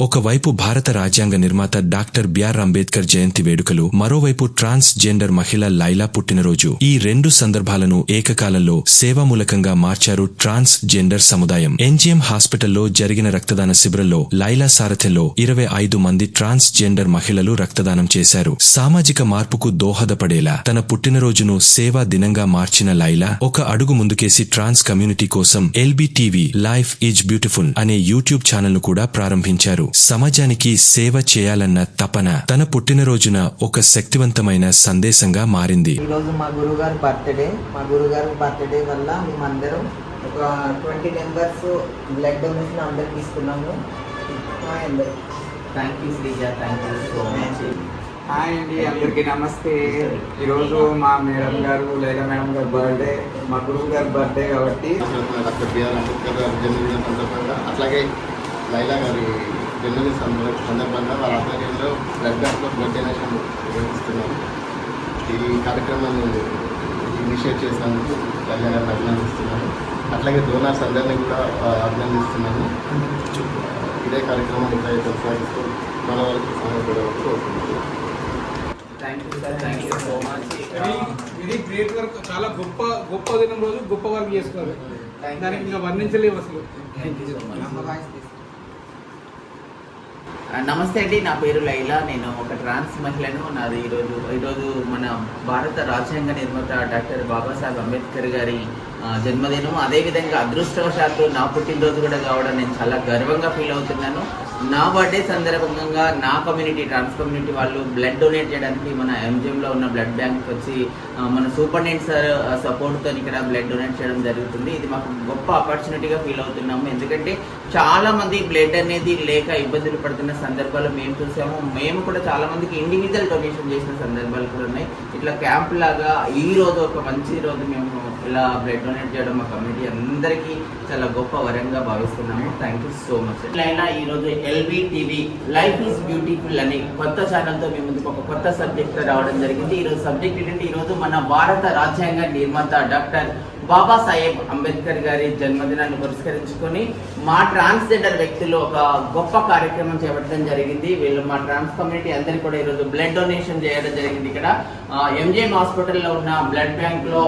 ఒకవైపు భారత రాజ్యాంగ నిర్మాత డాక్టర్ బిఆర్ అంబేద్కర్ జయంతి వేడుకలు మరోవైపు ట్రాన్స్ జెండర్ మహిళ లైలా పుట్టినరోజు. ఈ రెండు సందర్భాలను ఏకకాలంలో సేవామూలకంగా మార్చారు ట్రాన్స్ జెండర్ సముదాయం. ఎన్జిఎం హాస్పిటల్లో జరిగిన రక్తదాన శిబిరంలో లైలా సారథ్యంలో ఇరవై ఐదు మంది ట్రాన్స్ జెండర్ మహిళలు రక్తదానం చేశారు. సామాజిక మార్పుకు దోహదపడేలా తన పుట్టినరోజును సేవా దినంగా మార్చిన లైలా ఒక అడుగు ముందుకేసి ట్రాన్స్ కమ్యూనిటీ కోసం LB TV life is beautiful అనే యూట్యూబ్ ఛానల్ను కూడా ప్రారంభించారు. సమాజానికి సేవ చేయాలన్న తపన తన పుట్టినరోజున ఒక శక్తివంతమైన సందేశంగా మారింది. ఈరోజు మా గురుగారు బర్త్డే. మా గురుగారు బర్త్డే వల్ల మేమందరం ఒక ట్వంటీ మెంబర్స్ బ్లడ్ డొనేషన్ అందరికి ఇస్తున్నాము హాయ్ అందరు thank you Sreeja. Thank you so much hi అండి అందరికీ నమస్తే. ఈరోజు మా మేడం గారు లేదా మేడం గారి బర్త్డే మా గురువు గారి బర్త్డే కాబట్టి. డాక్టర్ బిఆర్ అంబేద్కర్ గారి జన్మదిన సందర్భంగా అట్లాగే లైలా గారి సందర్భ- సందర్భంగా వారి ఆధ్వర్యంలో బ్లడ్ బ్యాంక్లో బ్లడ్ డొనేషన్ నిర్వహిస్తున్నాం. ఈ కార్యక్రమాన్ని ఇనిషియేట్ చేసినందుకు గారిని అభినందిస్తున్నాను. అట్లాగే డోనర్స్ అందరినీ కూడా అభినందిస్తున్నాను. ఇదే కార్యక్రమాన్ని ఇంకా కొనసాగిస్తూ మన వరకు సహాయపడవచ్చు కోరుకుంటున్నాను thank you sir thank you so much ఇది ఇది గ్రేట్ వర్క్ చాలా గొప్ప గొప్ప దినం రోజు గొప్ప వర్క్ చేస్తున్నారు. దానికి ఇంకా వర్ణించలేవు అసలు థ్యాంక్ యూ సో మచ్ అమ్మ వాయిస్ తీసుకో. నమస్తే అండి నా పేరు లైలా. నేను ఒక ట్రాన్స్ మహిళను. నాది ఈరోజు ఈరోజు మన భారత రాజ్యాంగ నిర్మాత డాక్టర్ బాబాసాహెబ్ అంబేద్కర్ గారి జన్మదినం. అదేవిధంగా అదృష్టవశాత్తు నా పుట్టినరోజు కూడా కావడం నేను చాలా గర్వంగా ఫీల్ అవుతున్నాను. నా బర్త్డే సందర్భంగా నా కమ్యూనిటీ ట్రాన్స్ కమ్యూనిటీ వాళ్ళు బ్లడ్ డొనేట్ చేయడానికి మన ఎంజిఎంలో ఉన్న బ్లడ్ బ్యాంక్ వచ్చి మన మన సూపరింటెండెంట్ సార్ సపోర్ట్తో ఇక్కడ బ్లడ్ డొనేట్ చేయడం జరుగుతుంది. ఇది మాకు గొప్ప ఆపర్చునిటీగా ఫీల్ అవుతున్నాము. ఎందుకంటే చాలా మంది బ్లడ్ అనేది లేక ఇబ్బందులు పడుతున్న సందర్భాలు మేము చూసాము. మేము కూడా చాలా మందికి ఇండివిజువల్ డొనేషన్ చేసిన సందర్భాలు కూడా ఉన్నాయి. ఇట్లా క్యాంప్ లాగా ఈ రోజు ఒక మంచి రోజు మేము ఇలా బ్లడ్ డొనేట్ చేయడం మా కమ్యూనిటీ అందరికీ చాలా గొప్ప వరంగా భావిస్తున్నాము. థ్యాంక్ యూ సో మచ్ ఇట్లయినా ఈ రోజు LB TV life is beautiful అని కొత్త ఛానల్తో మీ ముందుకు ఒక కొత్త సబ్జెక్ట్ రావడం జరిగింది. ఈ రోజు సబ్జెక్ట్ ఏంటంటే ఈ రోజు మన భారత రాజ్యాంగ నిర్మాత డాక్టర్ బాబాసాహెబ్ అంబేద్కర్ గారి జన్మదినాన్ని పురస్కరించుకొని మా ట్రాన్స్జెండర్ వ్యక్తులు ఒక గొప్ప కార్యక్రమం చేపట్టడం జరిగింది. వీళ్ళు మా ట్రాన్స్ కమ్యూనిటీ అందరికీ కూడా ఈరోజు బ్లడ్ డొనేషన్ చేయడం జరిగింది ఇక్కడ. ఎంజిఎం హాస్పిటల్లో ఉన్న బ్లడ్ బ్యాంక్లో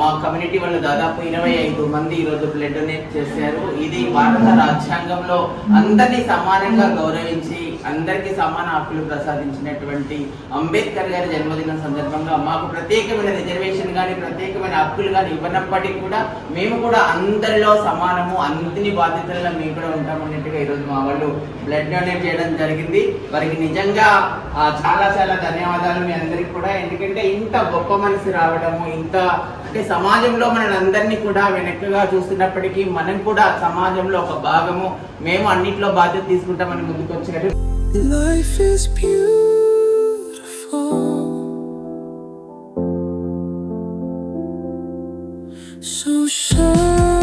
మా కమ్యూనిటీ వాళ్ళు దాదాపు ఇరవై ఐదు మంది ఈరోజు బ్లడ్ డొనేట్ చేశారు. ఇది భారత రాజ్యాంగంలో అందరినీ సమానంగా గౌరవించి అందరికీ సమాన హక్కులు ప్రసాదించినటువంటి అంబేద్కర్ గారి జన్మదినం సందర్భంగా మాకు ప్రత్యేకమైన రిజర్వేషన్ కానీ ప్రత్యేకమైన హక్కులు కానీ ఇవ్వనప్పటికీ కూడా మేము కూడా అందరిలో సమానము అన్ని బాధ్యతలలో మేము కూడా ఉంటామన్నట్టుగా ఈరోజు మా వాళ్ళు బ్లడ్ డొనేట్ చేయడం జరిగింది. వారికి నిజంగా చాలా చాలా ధన్యవాదాలు మీ అందరికి కూడా. ఎందుకంటే ఇంత గొప్ప మనసు రావడము ఇంత అంటే సమాజంలో మన అందరినీ కూడా వెనక్కిగా చూస్తున్నప్పటికీ మనం కూడా సమాజంలో ఒక భాగము మేము అన్నిట్లో బాధ్యత తీసుకుంటామని ముందుకు వచ్చినట్టు Life is beautiful. So shine.